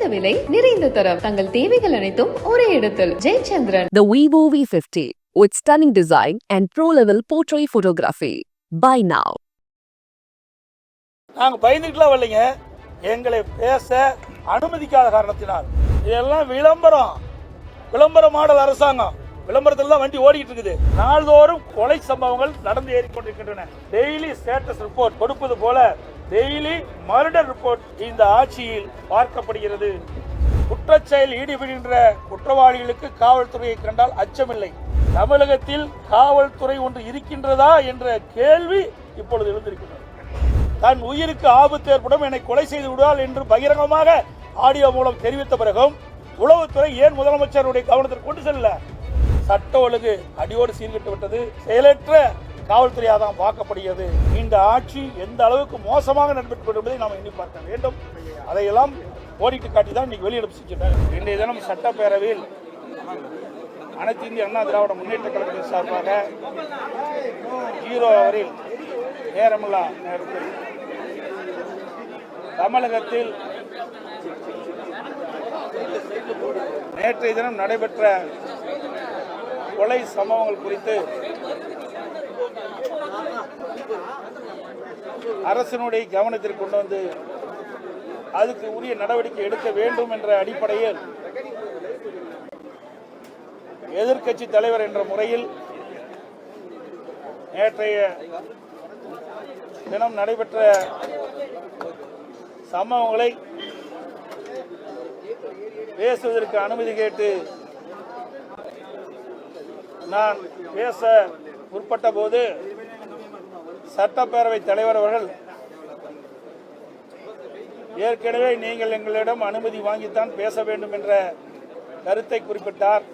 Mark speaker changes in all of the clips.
Speaker 1: குறைந்த விலை நிறைந்த தரம். தங்கள் தேவைகள் அனைத்தும் ஒரே இடத்தில். Jayachandran.
Speaker 2: The Vivo V50 with stunning design and pro-level portrait photography. Buy now.
Speaker 3: நாங்க பயந்துட்டுலாம் வரலைங்க. எங்களை பேச அனுமதிக்காத காரணத்தினால். இதெல்லாம் விளம்பரம். விளம்பர மாடல் அரசாங்கம். விளம்பரத்தில் தான் வண்டி ஓடிக்கிட்டு இருக்குது. நாள்தோறும் கொலை சம்பவங்கள் நடந்து ஏறிக்கொண்டிருக்கின்றன. டெய்லி ஸ்டேட்டஸ் ரிப்போர்ட் கொடுப்பது போல டெய்லி மர்டர் ரிப்போர்ட் இந்த ஆட்சியில் பார்க்கப்படுகிறது. குற்றச்செயல் ஈடுபடுகின்ற குற்றவாளிகளுக்கு காவல்துறையை கண்டால் அச்சமில்லை. தமிழகத்தில் காவல்துறை ஒன்று இருக்கின்றதா என்ற கேள்வி இப்பொழுது எழுந்திருக்கிறது. தன் உயிருக்கு ஆபத்து ஏற்படும் என்னை கொலை செய்து விடுவாள் என்று பகிரங்கமாக ஆடியோ மூலம் தெரிவித்த பிறகும் உளவுத்துறை ஏன் முதலமைச்சருடைய கவனத்திற்கு கொண்டு செல்ல சட்ட ஒழுங்கு அடியோடு சீர்கிட்டு விட்டது செயலற்ற காவல்துறையாக தான் பார்க்கப்படுகிறது. இந்த ஆட்சி எந்த அளவுக்கு மோசமாக நடைபெற்று என்பதை நாம் எண்ணி பார்க்க வேண்டும். அதையெல்லாம் ஓடிட்டு காட்டி தான் இன்னைக்கு வெளியிட செஞ்சிருக்காங்க இன்றைய தினம் சட்டப்பேரவையில் அனைத்து இந்திய அண்ணா திராவிட முன்னேற்ற கழகத்தின் சார்பாக ஜீரோ அவரில் நேரமில்லா நேரத்தில் தமிழகத்தில் நேற்றைய தினம் நடைபெற்ற கொலை சம்பவங்கள் குறித்து அரசினுடைய கவனத்திற்கு கொண்டு வந்து அதுக்கு உரிய நடவடிக்கை எடுக்க வேண்டும் என்ற அடிப்படையில் எதிர்க்கட்சி தலைவர் என்ற முறையில் நேற்றைய தினம் நடைபெற்ற சம்பவங்களை பேசுவதற்கு அனுமதி கேட்டு நான் பேச முற்பட்ட போது சட்டப்பேரவை தலைவர் அவர்கள் ஏற்கனவே நீங்கள் எங்களிடம் அனுமதி வாங்கித்தான் பேச வேண்டும் என்ற கருத்தை குறிப்பிட்டார்.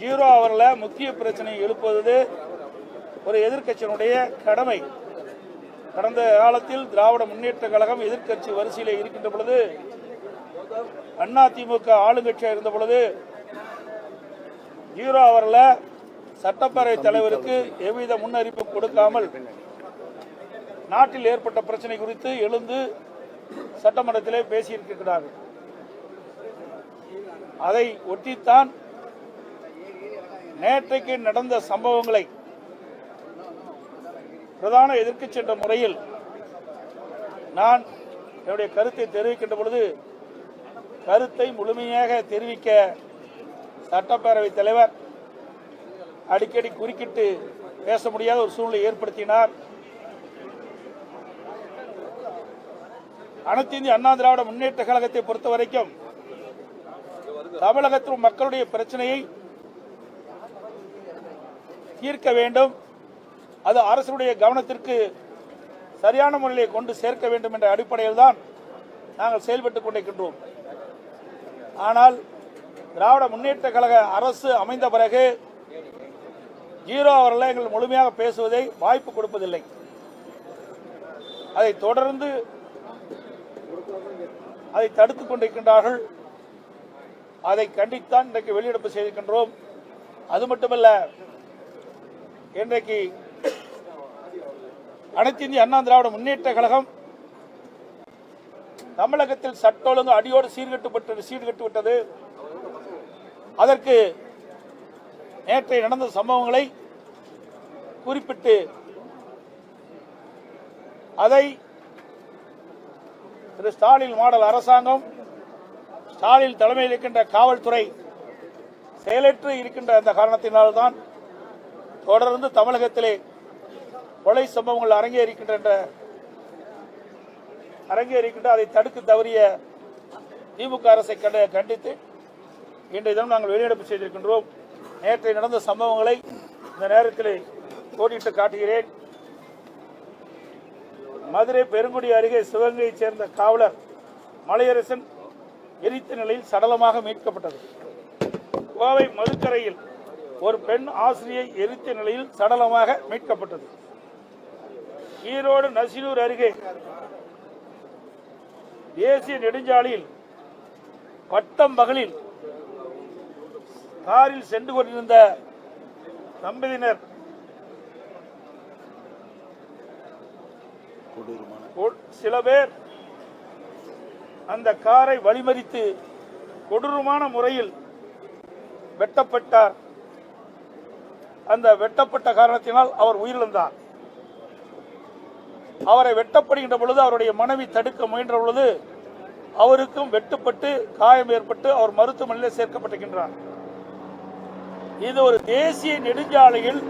Speaker 3: ஜீரோ அவரில் முக்கிய பிரச்சனை எழுப்புவது ஒரு எதிர்கட்சியினுடைய கடமை. கடந்த காலத்தில் திராவிட முன்னேற்ற கழகம் எதிர்க்கட்சி வரிசையில் இருக்கின்ற பொழுது அதிமுக ஆளுங்கட்சியாக இருந்த பொழுது ஜீரோ அவரில் சட்டப்பேரவை தலைவருக்கு எவ்வித முன்னறிப்பு கொடுக்காமல் நாட்டில் ஏற்பட்ட பிரச்சனை குறித்து எழுந்து சட்டமன்றத்திலே பேசியிருக்கிறார்கள். அதை ஒட்டித்தான் நேற்றைக்கு நடந்த சம்பவங்களை பிரதான எதிர்க்கட்சி என்ற முறையில் நான் என்னுடைய கருத்தை தெரிவிக்கின்ற பொழுது கருத்தை முழுமையாக தெரிவிக்க சட்டப்பேரவை தலைவர் அடிக்கடி குறுக்கிட்டு பேச முடியாத ஒரு சூழ்நிலை ஏற்படுத்தினார். அனைத்து இந்திய அண்ணா திராவிட முன்னேற்ற கழகத்தை பொறுத்த வரைக்கும் தமிழகத்தில் மக்களுடைய பிரச்சனையை தீர்க்க வேண்டும். அது அரசுடைய கவனத்திற்கு சரியான முறையிலே கொண்டு சேர்க்க வேண்டும் என்ற அடிப்படையில் தான் நாங்கள் செயல்பட்டுக் கொண்டிருக்கின்றோம். ஆனால் திராவிட முன்னேற்ற கழக அரசு அமைந்த பிறகு ஜீரோ அவர்களை எங்கள் முழுமையாக பேசுவதை வாய்ப்பு கொடுப்பதில்லை. அதை தொடர்ந்து அதை தடுத்துக் கொண்டிருக்கின்றார்கள். அதை கண்டித்தான் இன்றைக்கு வெளியிடப்பு செய்திருக்கின்றோம். அது மட்டுமல்ல இன்றைக்கு அனைத்து இந்திய அண்ணா திராவிட முன்னேற்ற கழகம் தமிழகத்தில் சட்ட ஒழுங்கு அடியோடு சீர்கட்டுப்பட்டு சீர்கட்டு விட்டது அதற்கு நேற்றை நடந்த சம்பவங்களை குறிப்பிட்டு அதை திரு ஸ்டாலின் மாடல் அரசாங்கம் ஸ்டாலின் தலைமையில் இருக்கின்ற காவல்துறை செயலற்று இருக்கின்ற அந்த காரணத்தினால்தான் தொடர்ந்து தமிழகத்திலே கொலை சம்பவங்கள் அரங்கேறிக்கின்ற அரங்கேறிக்கின்ற அதை தடுக்க தவறிய திமுக அரசை கண்டித்து இன்றைய தினம் நாங்கள் வெளியிடப்பு செய்திருக்கின்றோம். நேற்று நடந்த சம்பவங்களை இந்த நேரத்தில் கோடிட்டு காட்டுகிறேன். மதுரை பெருங்குடி அருகே சிவகங்கையைச் சேர்ந்த காவலர் மலையரசன் எரித்த நிலையில் சடலமாக மீட்கப்பட்டது. கோவை மதுக்கரையில் ஒரு பெண் ஆசிரியை எரித்த நிலையில் சடலமாக மீட்கப்பட்டது. ஈரோடு நசினூர் அருகே தேசிய நெடுஞ்சாலையில் பட்டம் பகலில் காரில் சென்று கொண்டிருந்த தம்பதியினர் சில பேர் அந்த காரை வழிமறித்து கொடூரமான முறையில் வெட்டப்பட்டார். அந்த வெட்டப்பட்ட காரணத்தினால் அவர் உயிரிழந்தார். அவரை வெட்டப்படுகின்ற பொழுது அவருடைய மனைவி தடுக்க முயன்ற பொழுது அவருக்கும் வெட்டுப்பட்டு காயம் ஏற்பட்டு அவர் மருத்துவமனையில் சேர்க்கப்பட்டிருக்கின்றார். இது ஒரு தேசிய நெடுஞ்சாலையில்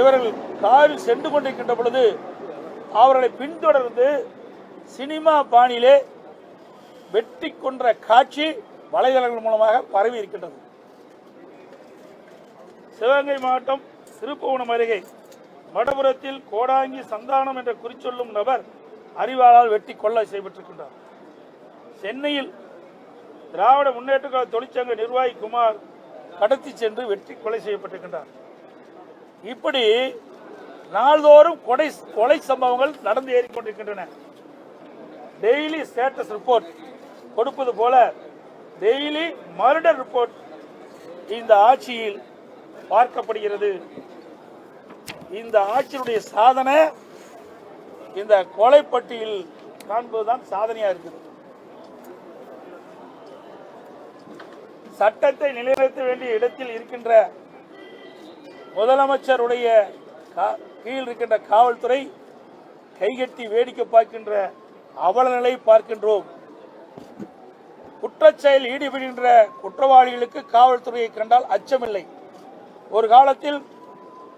Speaker 3: இவர்கள் காரில் சென்று கொண்டிருக்கின்ற பொழுது அவர்களை பின்தொடர்ந்து சினிமா பாணியிலே வெட்டி கொன்ற காட்சி வலைதளங்கள் மூலமாக பரவி இருக்கின்றது. சிவகங்கை மாவட்டம் திருப்புவனம் அருகே மடபுரத்தில் கோடாங்கி சந்தானம் என்ற குறிச்சொல்லும் நபர் அறிவாளால் வெட்டி கொள்ளை செய்யப்பட்டிருக்கின்றார். சென்னையில் திராவிட முன்னேற்ற கழக தொழிற்சங்க நிர்வாகி குமார் கடத்தி சென்று வெட்டி கொலை செய்யப்பட்டிருக்கின்றார். இப்படி நாள்தோறும் கொடை கொலை சம்பவங்கள் நடந்து ஏறிக்கொண்டிருக்கின்றன. டெய்லி ஸ்டேட்டஸ் ரிப்போர்ட் கொடுப்பது போல டெய்லி மர்டர் ரிப்போர்ட் இந்த ஆட்சியில் பார்க்கப்படுகிறது. இந்த ஆட்சியினுடைய சாதனை இந்த கொலை பட்டியல் காண்பதுதான் சாதனையாக இருக்குது. சட்டத்தை நிலைநிறுத்த வேண்டிய இடத்தில் இருக்கின்ற முதலமைச்சருடைய கா- கீழ் இருக்கின்ற காவல்துறை கைகட்டி வேடிக்கை பார்க்கின்ற அவல நிலை பார்க்கின்றோம். குற்றச்செயல் ஈடுபடுகின்ற குற்றவாளிகளுக்கு காவல்துறையை கண்டால் அச்சமில்லை. ஒரு காலத்தில்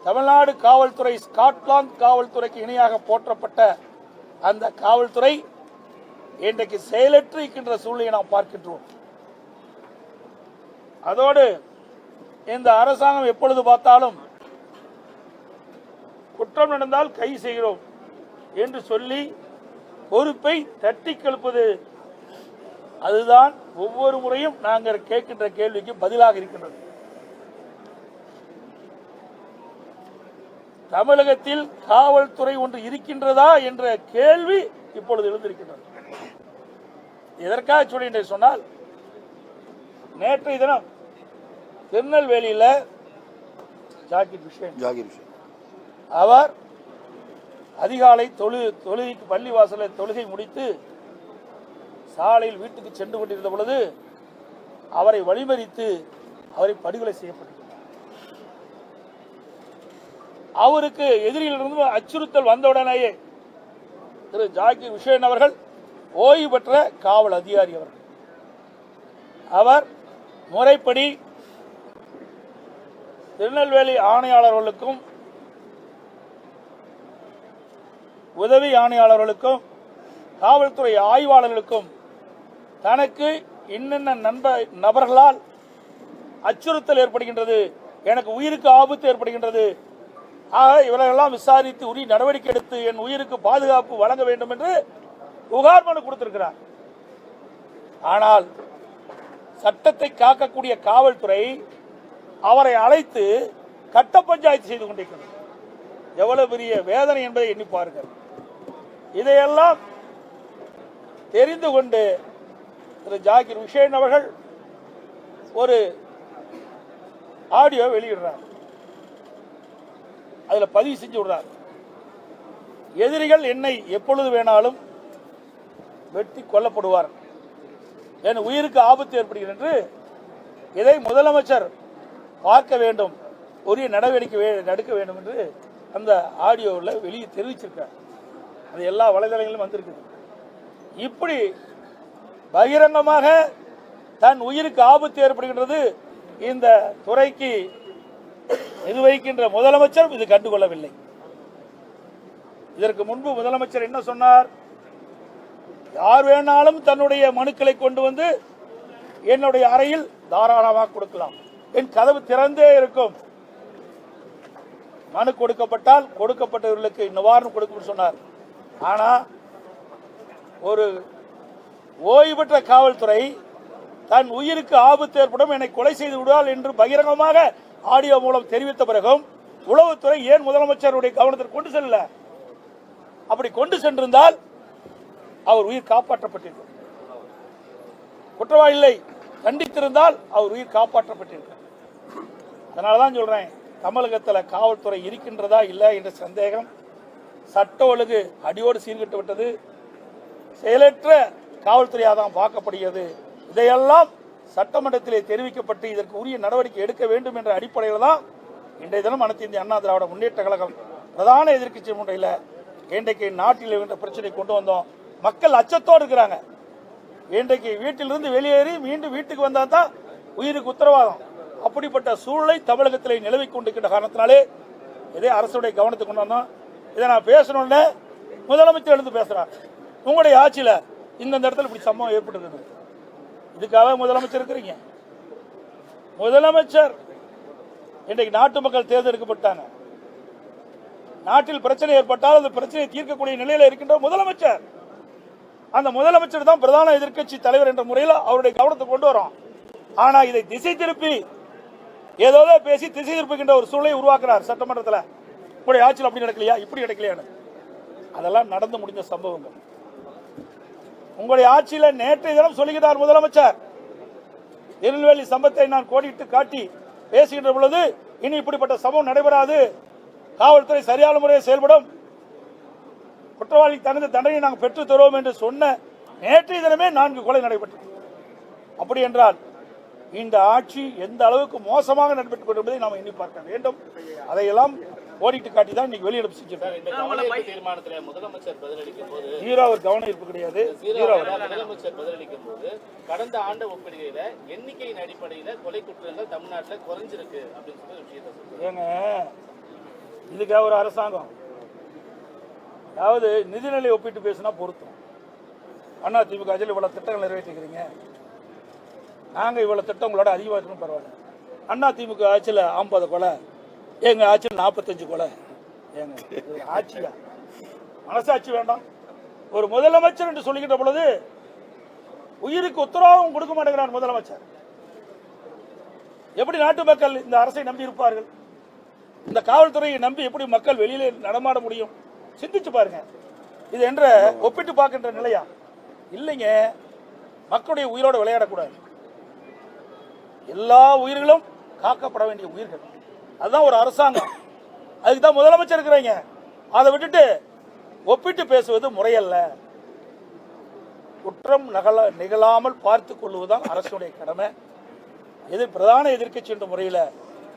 Speaker 3: தமிழ்நாடு காவல்துறை ஸ்காட்லாந்து காவல்துறைக்கு இணையாக போற்றப்பட்ட அந்த காவல்துறை இன்றைக்கு செயலற்று இருக்கின்ற சூழ்நிலையை நாம் பார்க்கின்றோம். அதோடு இந்த அரசாங்கம் எப்பொழுது பார்த்தாலும் குற்றம் நடந்தால் கை செய்கிறோம் என்று சொல்லி பொறுப்பை தட்டி கெழுப்பது. அதுதான் ஒவ்வொரு முறையும் நாங்கள் கேட்கின்ற கேள்விக்கு பதிலாக இருக்கின்றது. தமிழகத்தில் காவல்துறை ஒன்று இருக்கின்றதா என்ற கேள்வி இப்பொழுது எழுந்திருக்கின்றது. எதற்காக சொல்கின்றேன் சொன்னால் நேற்றைய தினம் திருநெல்வேலியில் ஜாக்கிர் விஷயம்
Speaker 4: ஜாகிர் விஷயம்
Speaker 3: அவர் அதிகாலை தொழு தொழுகைக்கு பள்ளி வாசலில் தொழுகை முடித்து சாலையில் வீட்டுக்கு சென்று கொண்டிருந்த பொழுது அவரை வழிமறித்து அவரை படுகொலை செய்யப்பட்டிருக்கிறார். அவருக்கு எதிரியிலிருந்து அச்சுறுத்தல் வந்தவுடனேயே திரு ஜாகிர் விஷயன் அவர்கள் ஓய்வு பெற்ற காவல் அதிகாரி அவர்கள். அவர் முறைப்படி திருநெல்வேலி ஆணையாளர்களுக்கும் உதவி ஆணையாளர்களுக்கும் காவல்துறை ஆய்வாளர்களுக்கும் தனக்கு இன்னென்ன நண்ப நபர்களால் அச்சுறுத்தல் ஏற்படுகின்றது எனக்கு உயிருக்கு ஆபத்து ஏற்படுகின்றது ஆக இவர்களெல்லாம் விசாரித்து உரிய நடவடிக்கை எடுத்து என் உயிருக்கு பாதுகாப்பு வழங்க வேண்டும் என்று புகார் மனு கொடுத்திருக்கிறார். ஆனால் சட்டத்தை காக்கக்கூடிய காவல்துறை அவரை அழைத்து கட்ட பஞ்சாயத்து செய்து கொண்டிருக்கிறது. எவ்வளவு பெரிய வேதனை என்பதை எண்ணி பாருங்கள். இதையெல்லாம் தெரிந்து கொண்டு திரு ஜாகிர் உஷேன் அவர்கள் ஒரு ஆடியோ வெளியிடுறார். அதில் பதிவு செஞ்சு விடுறார். எதிரிகள் என்னை எப்பொழுது வேணாலும் வெட்டி கொல்லப்படுவார் என் உயிருக்கு ஆபத்து ஏற்படுகிறது என்று இதை முதலமைச்சர் பார்க்க வேண்டும் உரிய நடவடிக்கை எடுக்க வேண்டும் என்று அந்த ஆடியோவில் வெளியே தெரிவிச்சிருக்கார். அது எல்லா வலைதளங்களிலும் வந்திருக்குது. இப்படி பகிரங்கமாக தன் உயிருக்கு ஆபத்து ஏற்படுகின்றது இந்த துறைக்கு இது வைக்கின்ற முதலமைச்சர் இது கண்டுகொள்ளவில்லை. இதற்கு முன்பு முதலமைச்சர் என்ன சொன்னார்? யார் வேணாலும் தன்னுடைய மனுக்களை கொண்டு வந்து என்னுடைய அறையில் தாராளமாக கொடுக்கலாம். என் கதவு திறந்தே இருக்கும். மனு கொடுக்கப்பட்டால் கொடுக்கப்பட்டவர்களுக்கு நிவாரணம் கொடுக்கும் சொன்னார். ஆனா ஒரு ஓய்வு பெற்ற காவல்துறை தன் உயிருக்கு ஆபத்து ஏற்படும் என்னை கொலை செய்து விடுவாள் என்று பகிரங்கமாக ஆடியோ மூலம் தெரிவித்த பிறகும் உளவுத்துறை ஏன் முதலமைச்சருடைய கவனத்திற்கு கொண்டு செல்ல அப்படி கொண்டு சென்றிருந்தால் அவர் உயிர் காப்பாற்றப்பட்டிருக்கும். குற்றவாளி இல்லை. கண்டித்திருந்தால் அவர் உயிர் காப்பாற்றப்பட்டிருக்கார். அதனால தான் சொல்கிறேன் தமிழகத்தில் காவல்துறை இருக்கின்றதா இல்லை என்ற சந்தேகம் சட்ட ஒழுங்கு அடியோடு சீர்கிட்டு விட்டது. செயலற்ற காவல்துறையாக தான் பார்க்கப்படுகிறது. இதையெல்லாம் சட்டமன்றத்திலே தெரிவிக்கப்பட்டு இதற்கு உரிய நடவடிக்கை எடுக்க வேண்டும் என்ற அடிப்படையில் தான் இன்றைய தினம் அனைத்து இந்திய அண்ணா திராவிட முன்னேற்ற கழகம் பிரதான எதிர்க்கட்சி முறையில் இன்றைக்கு நாட்டில் இருக்கின்ற பிரச்சனை கொண்டு வந்தோம். மக்கள் அச்சத்தோடு இருக்கிறாங்க. இன்றைக்கு வீட்டிலிருந்து வெளியேறி மீண்டும் வீட்டுக்கு வந்தால் தான் உயிருக்கு உத்தரவாதம். அப்படிப்பட்ட சூழலை தமிழகத்தில் நிலவி கொண்டிருக்கின்ற காரணத்தினாலே இதே அரசுடைய கவனத்துக்கு கொண்டு வந்தோம். இதை நான் பேசணும்னு முதலமைச்சர் எழுந்து பேசுறார். உங்களுடைய ஆட்சியில் இந்தந்த இடத்துல இப்படி சம்பவம் ஏற்பட்டுருக்குது. இதுக்காக முதலமைச்சர் இருக்கிறீங்க. முதலமைச்சர் இன்றைக்கு நாட்டு மக்கள் தேர்ந்தெடுக்கப்பட்டாங்க. நாட்டில் பிரச்சனை ஏற்பட்டால் அந்த பிரச்சனையை தீர்க்கக்கூடிய நிலையில் இருக்கின்ற முதலமைச்சர். அந்த முதலமைச்சர் தான் பிரதான எதிர்க்கட்சி தலைவர் என்ற முறையில் அவருடைய கவனத்தை கொண்டு வரோம். ஆனா இதை திசை திருப்பி ஏதோ பேசி திசை திருப்புகின்ற ஒரு சூழலை உருவாக்குறார் சட்டமன்றத்தில். இப்படி ஆட்சியில் அப்படி நடக்கலையா? இப்படி நடக்கலையான்னு. அதெல்லாம் நடந்து முடிஞ்ச சம்பவங்கள். உங்களுடைய ஆட்சியில் நேற்றைய தினம் சொல்லுகிறார் முதலமைச்சர். திருநெல்வேலி சம்பத்தை நான் கோடிட்டு காட்டி பேசுகின்ற பொழுது இனி இப்படிப்பட்ட சம்பவம் நடைபெறாது. காவல்துறை சரியான முறையில் செயல்படும். குற்றவாளி தகுந்த தண்டனை நாங்கள் பெற்று தருவோம் என்று சொன்ன நேற்றைய தினமே நான்கு கொலை நடைபெற்றது. அப்படி என்றால் இந்த ஆட்சி எந்த அளவுக்கு மோசமாக நடைபெற்றுக் கொண்டிருப்பதை நாம் எண்ணி பார்க்க வேண்டும். அதையெல்லாம் கோடிட்டு காட்டி தான் இன்னைக்கு வெளியிடம் செஞ்சிருக்காங்க.
Speaker 4: தீர்மானத்துல முதலமைச்சர் பதிலளிக்கும் போது
Speaker 3: ஜீரோ ஒரு கவன ஈர்ப்பு கிடையாது.
Speaker 4: முதலமைச்சர் பதிலளிக்கும் போது கடந்த ஆண்டு ஒப்பிடுகையில எண்ணிக்கையின் அடிப்படையில கொலை குற்றங்கள் தமிழ்நாட்டுல குறைஞ்சிருக்கு அப்படின்னு சொல்லி விஷயத்தை
Speaker 3: ஏங்க இதுக்காக ஒரு அரசாங்கம். அதாவது நிதிநிலை ஒப்பிட்டு பேசினா பொருத்தம். அண்ணா திமுக ஆட்சியில் இவ்வளோ திட்டங்கள் நிறைவேற்றிக்கிறீங்க நாங்கள் இவ்வளோ திட்டம் உங்களோட அதிகமாக பரவாயில்ல. அண்ணா திமுக ஆட்சியில் ஐம்பது கொலை எங்கள் ஆட்சியில் நாற்பத்தஞ்சு கொலை. ஏங்க ஒரு ஆட்சியா? மனசாட்சி வேண்டாம். ஒரு முதலமைச்சர் என்று சொல்லிக்கிட்ட பொழுது உயிருக்கு உத்தரவாதம் கொடுக்க மாட்டேங்கிறார் முதலமைச்சர். எப்படி நாட்டு மக்கள் இந்த அரசை நம்பி இருப்பார்கள்? இந்த காவல்துறையை நம்பி எப்படி மக்கள் வெளியிலே நடமாட முடியும்? சிந்திச்சு பாருங்க. இது என்ற ஒப்பிட்டு பார்க்கின்ற நிலையா? இல்லைங்க. மக்களுடைய உயிரோடு விளையாடக்கூடாது. எல்லா உயிர்களும் காக்கப்பட வேண்டிய உயிர்கள். அதுதான் ஒரு அரசாங்கம். அதுக்கு தான் முதலமைச்சர் இருக்கிறீங்க. அதை விட்டுட்டு ஒப்பிட்டு பேசுவது முறையல்ல. குற்றம் நகல நிகழாமல் பார்த்து கொள்வதுதான் அரசுடைய கடமை. எதிர் பிரதான எதிர்க்கட்சி என்ற முறையில்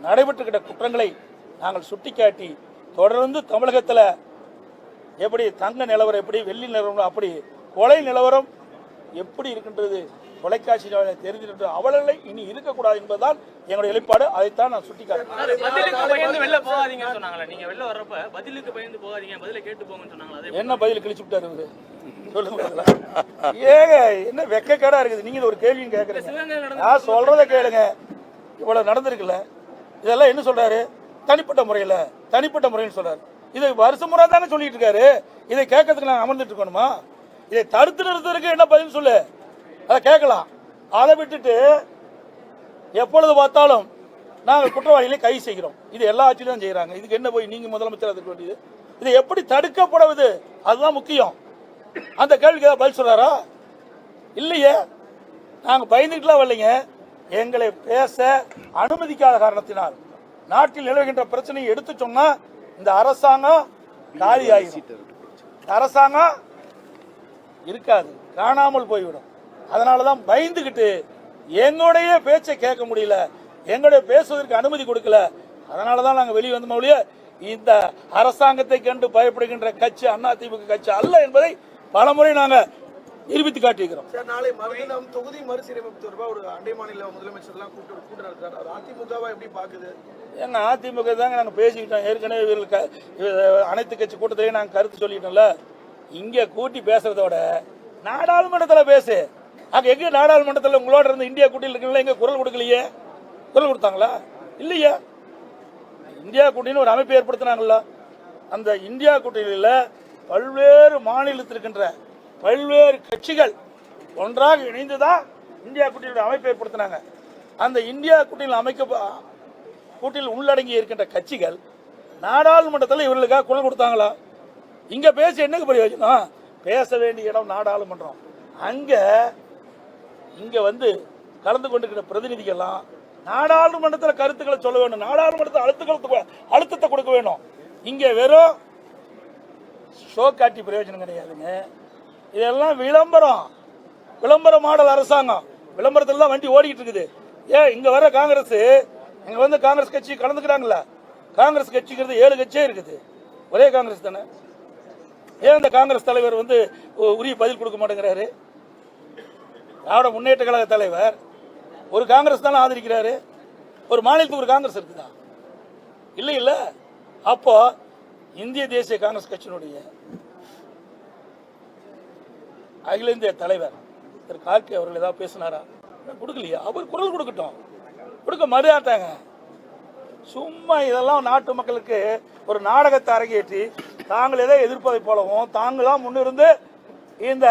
Speaker 3: நடைபெற்றுக்கிட்ட குற்றங்களை நாங்கள் சுட்டிக்காட்டி தொடர்ந்து தமிழகத்தில் எப்படி தங்க நிலவரம் எப்படி வெள்ளி நிலவரம் அப்படி கொலை நிலவரம் எப்படி இருக்கின்றது தொலைக்காட்சி தெரிஞ்சிட்டு அவலங்களை இனி இருக்கக்கூடாது என்பதுதான் எங்களுடைய நிலைப்பாடு. அதைத்தான் நான்
Speaker 5: பயந்து வெளில போகாதீங்கன்னு சொன்னாங்களே நீங்க வெளில வர்றப்ப பதிலுக்கு பயந்து போகாதீங்க பதில கேட்டு போங்கன்னு சொன்னாங்களா அதே
Speaker 3: என்ன பதில் கிழிச்சு விட்டாரு இவரு? சொல்லுங்க. ஏங்க என்ன வெக்கக்கேடா இருக்குது? நீங்க ஒரு கேள்வியும் கேட்கறீங்க நான் சொல்றத கேளுங்க. இவ்வளவு நடந்திருக்குல்ல. இதெல்லாம் என்ன சொல்றாரு? தனிப்பட்ட முறையில் தனிப்பட்ட முறைன்னு சொல்றாரு. இதை வருஷம் முறை தானே சொல்லிட்டு இருக்காரு இதை கேட்கறதுக்கு நாங்கள் அமர்ந்துட்டு இருக்கணுமா? இதை தடுத்து நிறுத்துறதுக்கு என்ன பதில் சொல்லு? அதை கேட்கலாம். அதை விட்டுட்டு எப்பொழுது பார்த்தாலும் நாங்கள் குற்றவாளிகளை கைது செய்கிறோம். இது எல்லா ஆட்சியிலும் தான் செய்கிறாங்க. இதுக்கு என்ன போய் நீங்கள் முதலமைச்சர் அதுக்கு வேண்டியது? இதை எப்படி தடுக்கப்படுவது? அதுதான் முக்கியம். அந்த கேள்விக்கு ஏதாவது பதில் சொல்கிறாரா இல்லையே. நாங்கள் பயந்துக்கிட்டலாம் வரலைங்க. எங்களை பேச அனுமதிக்காத காரணத்தினால் நாட்டில் நிலவுகின்ற பிரச்சனையை எடுத்து சொன்னால் இந்த அரசாங்கம் காலி ஆகிடும் அரசாங்கம் இருக்காது. காணாமல் போய்விடும். அதனால தான் பயந்துக்கிட்டு எங்களுடைய பேச்சை கேட்க முடியல. எங்களுடைய பேசுவதற்கு அனுமதி கொடுக்கல. அதனால தான் நாங்கள் வெளியே வந்தோம் ஒழிய இந்த அரசாங்கத்தை கண்டு பயப்படுகின்ற கட்சி அதிமுக கட்சி அல்ல என்பதை பலமுறை நாங்கள் நிரூபித்து காட்டியிருக்கிறோம்.
Speaker 6: சார் நாளை மறுதினம் தொகுதி மறுசீரமைப்பு தொடர்பாக ஒரு அண்டை மாநில முதலமைச்சர்லாம் கூட்டு கூட்டம் நடத்துறாரு அவர் அதிமுகவை எப்படி பாக்குது
Speaker 3: எங்க அதிமுக தாங்க நாங்கள் பேசிக்கிட்டோம். ஏற்கனவே இவர்கள் அனைத்து கட்சி கூட்டத்திலையும் நாங்கள் கருத்து சொல்லிட்டோம்ல. இங்கே கூட்டி பேசுறதோட நாடாளுமன்றத்தில் பேசு. அங்கே எங்க நாடாளுமன்றத்தில் உங்களோட இருந்து இந்தியா கூட்டியில் இருக்கீங்களா? எங்க குரல் கொடுக்கலையே. குரல் கொடுத்தாங்களா? இல்லையா. இந்தியா கூட்டணின்னு ஒரு அமைப்பு ஏற்படுத்தினாங்கல்ல. அந்த இந்தியா கூட்டணியில் பல்வேறு மாநிலத்தில் இருக்கின்ற பல்வேறு கட்சிகள் ஒன்றாக இணைந்து தான் இந்தியா கூட்டணியோட அமைப்பு ஏற்படுத்தினாங்க. அந்த இந்தியா கூட்டணியில் அமைக்க கூட்டணியில் உள்ளடங்கி இருக்கின்ற கட்சிகள் நாடாளுமன்றத்தில் இவர்களுக்காக குரல் கொடுத்தாங்களா? இங்கே பேசி என்னங்க பிரயோஜனம்? பேச வேண்டிய இடம் நாடாளுமன்றம். அங்கே இங்கே வந்து கலந்து கொண்டிருக்கிற பிரதிநிதிகள்லாம் நாடாளுமன்றத்தில் கருத்துக்களை சொல்ல வேண்டும். நாடாளுமன்றத்தில் அழுத்தங்களை அழுத்தத்தை கொடுக்க வேணும் இங்கே வெறும் ஷோ காட்டி பிரயோஜனம் கிடையாதுங்க. இதெல்லாம் விளம்பரம். விளம்பர மாடல் அரசாங்கம். விளம்பரத்தில் தான் வண்டி ஓடிக்கிட்டு இருக்குது ஏன் இங்கே வர காங்கிரஸ் இங்கே வந்து காங்கிரஸ் கட்சி கலந்துக்கிறாங்களா காங்கிரஸ் கட்சிங்கிறது ஏழு கட்சியே இருக்குது. ஒரே காங்கிரஸ் தானே? ஏன் இந்த காங்கிரஸ் தலைவர் வந்து உ- உரிய பதில் கொடுக்க மாட்டேங்கிறாரு? திராவிட முன்னேற்ற கழக தலைவர். ஒரு காங்கிரஸ் தானே ஆதரிக்கிறாரு? ஒரு மாநிலத்துக்கு ஒரு காங்கிரஸ் இருக்குதா? இல்லை இல்லை அப்போ இந்திய தேசிய காங்கிரஸ் கட்சியினுடைய அகில இந்திய தலைவர் திரு கார்கே அவர்கள் ஏதாவது பேசினாரா? கொடுக்கலையா. அவர் குரல் கொடுக்கட்டும். கொடுக்க மறுதாட்டாங்க சும்மா இதெல்லாம் நாட்டு மக்களுக்கு ஒரு நாடகத்தை அரங்கேற்றி தாங்கள் எதை எதிர்ப்பதை போலவும் தாங்களாம் முன்னிருந்து இந்த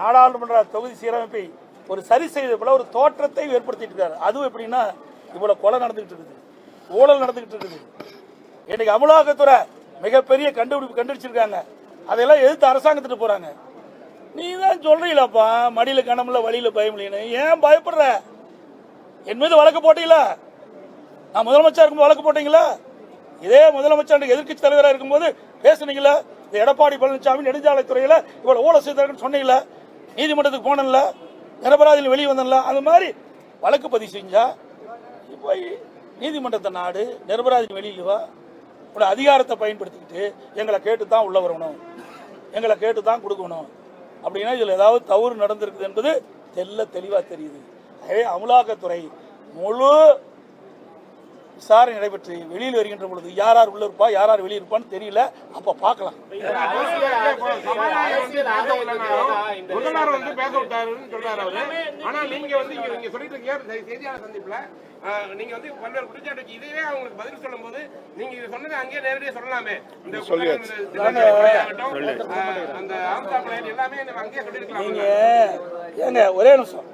Speaker 3: நாடாளுமன்ற தொகுதி சீரமைப்பை ஒரு சரி செய்த போல ஒரு தோற்றத்தை ஏற்படுத்திட்டு இருக்காரு. அதுவும் எப்படின்னா இவ்வளவு கொலை நடந்துகிட்டு இருக்குது. ஊழல் நடந்துகிட்டு இருக்குது. இன்னைக்கு அமலாக்கத்துறை மிகப்பெரிய கண்டுபிடிப்பு கண்டுபிடிச்சிருக்காங்க அதையெல்லாம் எதிர்த்து அரசாங்கத்துட்டு போறாங்க. நீ தான் சொல்றீங்களாப்பா? மடியில கணமில்ல வழியில பயமில்லைன்னு ஏன் பயப்படுற? என் மீது வழக்கு போட்டீங்களா? நான் முதலமைச்சர் இருக்கும்போது வழக்கு போட்டீங்களா? இதே முதலமைச்சர் எதிர்க்கட்சி தலைவராக இருக்கும்போது பேசுனீங்களா? இந்த எடப்பாடி பழனிசாமி நெடுஞ்சாலைத்துறையில இவ்வளவு ஊழல் செய்தாருன்னு சொன்னீங்களா? நீதிமன்றத்துக்கு போனல நிரபராதியில் வெளியே வந்தல அது மாதிரி வழக்கு பதிவு செஞ்சா போய் நீதிமன்றத்தை நாடு நிரபராதி வெளியில் வா. உன்னோட அதிகாரத்தை பயன்படுத்திக்கிட்டு எங்களை கேட்டு தான் உள்ள வரணும். எங்களை கேட்டு தான் கொடுக்கணும். அப்படின்னா இதில் ஏதாவது தவறு நடந்திருக்குது என்பது தெல்ல தெளிவாக தெரியுது. எனவே அமலாக்கத்துறை முழு விசாரணை நடைபெற்று வெளியில் வருகின்ற பொழுது யார் யார் உள்ள இருப்பா யார் யார் வெளியே இருப்பான்னு தெரியல. அப்ப பார்க்கலாம்.
Speaker 7: வந்து பேச விட்டாருன்னு சொல்றாரு அவரு. ஆனா நீங்க வந்து இங்க நீங்க சொல்லிட்டு இருக்கீங்க செய்- செய்தியாளர் சந்திப்புல. நீங்க வந்து பல்வேறு குற்றச்சாட்டு வச்சு இதுவே அவங்களுக்கு பதில் சொல்லும் போது நீங்க இது சொன்னதை அங்கேயே நேரடியா சொல்லலாமே. இந்த அந்த எல்லாமே நம்ம அங்கேயே சொல்லிருக்கலாம்
Speaker 3: நீங்க ஏங்க ஒரே நிமிஷம்.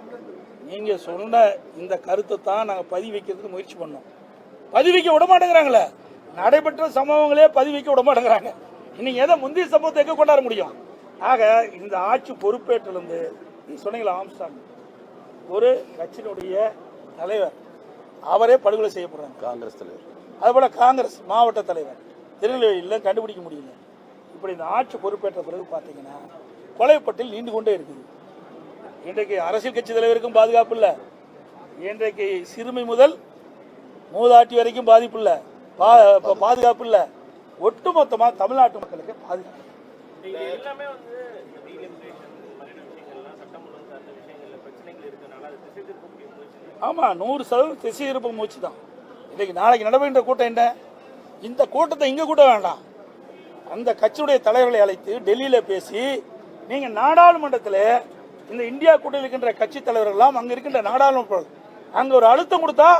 Speaker 3: நீங்க சொன்ன இந்த கருத்தை தான் நாங்க பதிவு வைக்கிறதுக்கு முயற்சி பண்ணோம். பதிவு வைக்க விட மாட்டேங்கிறாங்களே நடைபெற்ற சம்பவங்களே பதிவு வைக்க விட மாட்டேங்கிறாங்க இன்னைக்கு எதை முந்தைய சம்பவத்தை எங்க கொண்டாட முடியும்? ஆக இந்த ஆட்சி பொறுப்பேற்றிலிருந்து நீ சொன்னீங்களா ஆம்ஸ்டாங்? ஒரு கட்சியினுடைய தலைவர் அவரே படுகொலை செய்யப்படுறாங்க.
Speaker 8: காங்கிரஸ் தலைவர்.
Speaker 3: அதுபோல காங்கிரஸ் மாவட்ட தலைவர் திருநெல்வேலியில் கண்டுபிடிக்க முடியல. இப்படி இந்த ஆட்சி பொறுப்பேற்ற பிறகு பார்த்தீங்கன்னா கொலைப்பட்டில் நீண்டு கொண்டே இருக்குது. இன்றைக்கு அரசியல் கட்சி தலைவருக்கும் பாதுகாப்பு இல்லை. இன்றைக்கு சிறுமி முதல் மூதாட்டி வரைக்கும் பாதிப்பு இல்லை. பா பாதுகாப்பு இல்லை. ஒட்டுமொத்தமாக தமிழ்நாட்டு மக்களுக்கு பாதுகாப்பு. ஆமாம் நூறு சதவீதம் திசை இருப்பு மூச்சு தான். இன்னைக்கு நாளைக்கு நடைபெறுகின்ற கூட்டம் என்ன? இந்த கூட்டத்தை இங்கே கூட்ட வேண்டாம். அந்த கட்சியுடைய தலைவர்களை அழைத்து டெல்லியில் பேசி நீங்கள் நாடாளுமன்றத்தில் இந்த இந்தியா கூட்டத்தில் இருக்கின்ற கட்சி தலைவர்கள்லாம் அங்கே இருக்கின்ற நாடாளுமன்ற அங்கே ஒரு அழுத்தம் கொடுத்தா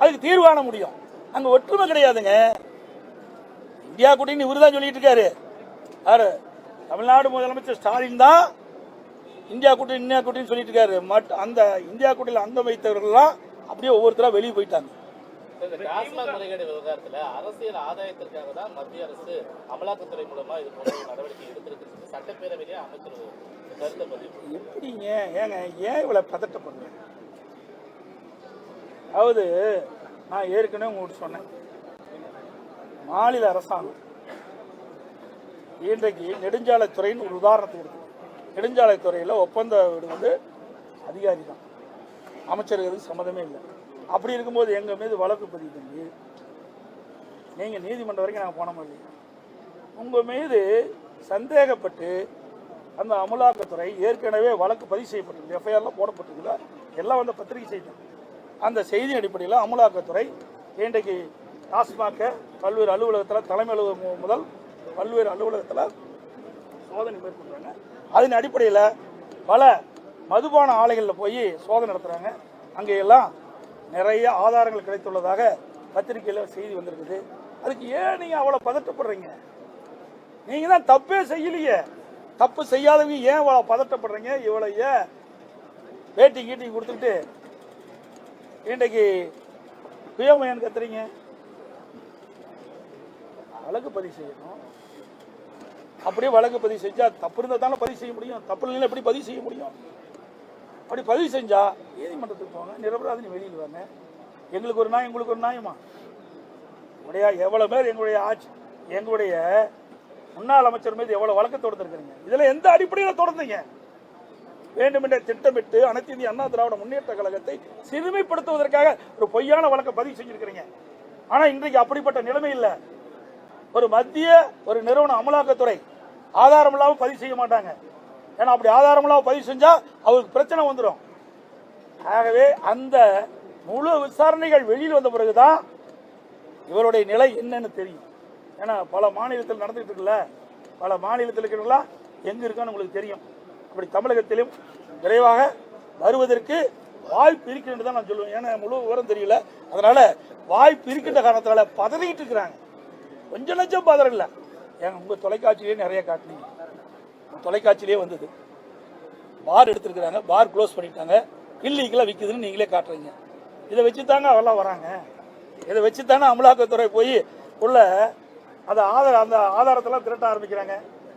Speaker 3: அதுக்கு தீர்வு காண முடியும். அங்கே ஒற்றுமை கிடையாதுங்க. இந்தியா கூட்டணி இவரு தான் சொல்லிட்டு இருக்காரு. யாரு? தமிழ்நாடு முதலமைச்சர் ஸ்டாலின் தான் இந்தியா கூட்டணி இந்தியா கூட்டணி சொல்லிட்டு இருக்காரு. மட் அந்த இந்தியா கூட்டணியில் அங்கம் வைத்தவர்கள்லாம் அப்படியே ஒவ்வொருத்தரா வெளியே போயிட்டாங்க.
Speaker 4: அரசியல் ஆதாயத்திற்காக தான் மத்திய அரசு அமலாக்கத்துறை மூலமா இது போன்ற நடவடிக்கை எடுத்திருக்கு. சட்டப்பேரவையிலே அமைச்சர்
Speaker 3: எப்படிங்க? ஏங்க ஏன் இவ்வளவு பதட்டப்படுறேன் அதாவது நான் ஏற்கனவே உங்கள்கிட்ட சொன்னேன். மாநில அரசாங்கம் இன்றைக்கு நெடுஞ்சாலைத்துறைன்னு ஒரு உதாரணத்துக்கு எடுத்து நெடுஞ்சாலைத்துறையில் ஒப்பந்த வீடு வந்து அதிகாரி தான். அமைச்சர்களுக்கு சம்மதமே இல்லை. அப்படி இருக்கும்போது எங்கள் மீது வழக்கு பதிவு பண்ணி நீங்கள் நீதிமன்றம் வரைக்கும் நாங்கள் போன மாதிரி. உங்கள் மீது சந்தேகப்பட்டு அந்த அமலாக்கத்துறை ஏற்கனவே வழக்கு பதிவு செய்யப்பட்டிருக்கு. எஃப்ஐஆர்லாம் போடப்பட்டிருக்குல்ல? எல்லாம் வந்து பத்திரிகை செய்தி அந்த செய்தி அடிப்படையில் அமலாக்கத்துறை இன்றைக்கு டாஸ்மாக பல்வேறு அலுவலகத்தில் தலைமை அலுவலகம் முதல் பல்வேறு அலுவலகத்தில் சோதனை மேற்கொள்கிறாங்க அதன் அடிப்படையில் பல மதுபான ஆலைகளில் போய் சோதனை நடத்துகிறாங்க அங்கேயெல்லாம் நிறைய ஆதாரங்கள் கிடைத்துள்ளதாக பத்திரிகையில் செய்தி வந்திருக்குது. அதுக்கு ஏன் நீங்கள் அவ்வளோ பதட்டப்படுறீங்க? நீங்கள் தான் தப்பே செய்யலையே. தப்பு செய்யாதவங்க ஏன் இவ்வளோ பதட்டப்படுறீங்க? இவ்வளோ ஏன் பேட்டி கீட்டி கொடுத்துட்டு இன்றைக்கு சுயமயன் கத்துறீங்க. வழக்கு பதிவு செய்யணும். அப்படியே வழக்கு பதிவு செஞ்சா தப்பு இருந்தால் தானே பதிவு செய்ய முடியும். தப்பு இல்லைன்னா எப்படி பதிவு செய்ய முடியும்? அப்படி பதிவு செஞ்சா நீதிமன்றத்துக்கு போங்க. நிரபராதினி வெளியில் வாங்க. எங்களுக்கு ஒரு நாய் உங்களுக்கு ஒரு நியாயமா? உடைய எவ்வளோ பேர் எங்களுடைய ஆட்சி எங்களுடைய முன்னாள் அமைச்சர் மீது எவ்வளோ வழக்கு தொடர்ந்துருக்குறீங்க இதில் எந்த அடிப்படையில் தொடர்ந்தீங்க வேண்டுமென்றே திட்டமிட்டு அனைத்து இந்திய அண்ணா திராவிட முன்னேற்ற கழகத்தை சிறுமைப்படுத்துவதற்காக ஒரு பொய்யான வழக்கை பதிவு செஞ்சிருக்கிறீங்க. ஆனா இன்றைக்கு அப்படிப்பட்ட நிலைமை இல்லை. ஒரு மத்திய ஒரு நிறுவன அமலாக்கத்துறை ஆதாரம் இல்லாம பதிவு செய்ய மாட்டாங்க. ஏன்னா அப்படி ஆதாரம் இல்லாம பதிவு செஞ்சா அவருக்கு பிரச்சனை வந்துடும் ஆகவே அந்த முழு விசாரணைகள் வெளியில் வந்த பிறகுதான் இவருடைய நிலை என்னன்னு தெரியும். ஏன்னா பல மாநிலத்தில் நடந்துகிட்டு இருக்குல்ல? பல மாநிலத்தில் இருக்கிறவங்களா எங்க இருக்கான்னு உங்களுக்கு தெரியும். அப்படி தமிழகத்திலும் விரைவாக வருவதற்கு வாய்ப்பு இருக்கிறது தான் நான் சொல்லுவேன். ஏன்னா முழு விவரம் தெரியல. அதனால வாய்ப்பு இருக்கின்ற காரணத்தால் பதறிட்டு இருக்கிறாங்க. கொஞ்சம் லட்சம் பதற இல்லை ஏன் உங்கள் தொலைக்காட்சியிலே நிறைய காட்டினீங்க தொலைக்காட்சியிலே வந்தது. பார் எடுத்துருக்குறாங்க. பார் க்ளோஸ் பண்ணிட்டாங்க. இல்லீகலாக விற்குதுன்னு நீங்களே காட்டுறீங்க. இதை வச்சு தாங்க அவெல்லாம் வராங்க. இதை வச்சு தானே அமலாக்கத்துறை போய் உள்ள அந்த ஆதார அந்த ஆதாரத்தெல்லாம் திரட்ட ஆரம்பிக்கிறாங்க.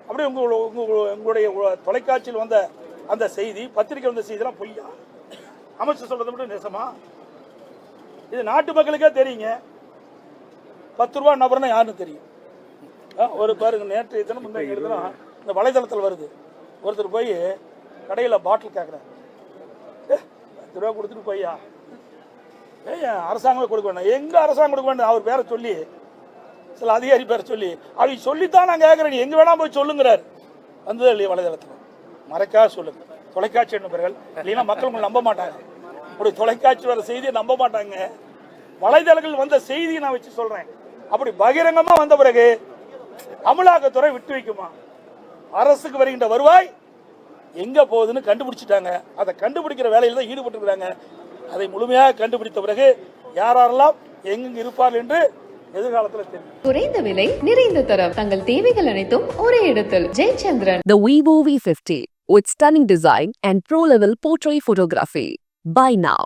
Speaker 3: அப்படியே உங்கள் உங்கள் உங்களுடைய தொலைக்காட்சியில் வந்த அந்த செய்தி பத்திரிக்கை வந்த செய்திலாம் பொய்யா? அமைச்சர் சொல்றது மட்டும் நேசமா? இது நாட்டு மக்களுக்கே தெரியுங்க. பத்து ரூபா நபர்னா யாருன்னு தெரியும். ஒரு பாருங்க நேற்று தினம் தினம் இந்த வலைதளத்தில் வருது. ஒருத்தர் போய் கடையில் பாட்டில் கேட்குறாரு பத்து ரூபா கொடுத்துட்டு போய்யா? ஏய் அரசாங்கமே கொடுக்க வேண்டாம். எங்க அரசாங்கம் கொடுக்க வேண்டாம்? அவர் பேரை சொல்லி சில அதிகாரி பேரை சொல்லி அவை சொல்லித்தான் நான் கேட்குறேன் நீ எங்கே வேணா போய் சொல்லுங்கிறார். வந்தது இல்லையா வலைதளத்தில். மறைக்காக சொல்லுங்க தொலைக்காட்சி நண்பர்கள் இல்லைன்னா மக்கள் உங்களை நம்ப மாட்டாங்க. அப்படி தொலைக்காட்சி வர செய்தியை நம்ப மாட்டாங்க. வலைதளங்கள் வந்த செய்தியை நான் வச்சு சொல்கிறேன் அப்படி பகிரங்கமாக வந்த பிறகு அமலாக்கத்துறை விட்டு வைக்குமா? அரசுக்கு வருகின்ற வருவாய் எங்கே போகுதுன்னு கண்டுபிடிச்சிட்டாங்க. அதை கண்டுபிடிக்கிற வேலையில் தான் ஈடுபட்டுருக்கிறாங்க. அதை முழுமையாக கண்டுபிடித்த பிறகு யாரெல்லாம் எங்கெங்கே இருப்பார் என்று
Speaker 1: குறைந்த விலை நிறைந்த தரம் தங்கள் தேவைகள் அனைத்தும் ஒரே இடத்தில் Jayachandran
Speaker 2: The Vivo V50 with stunning design and pro level portrait photography. Buy now.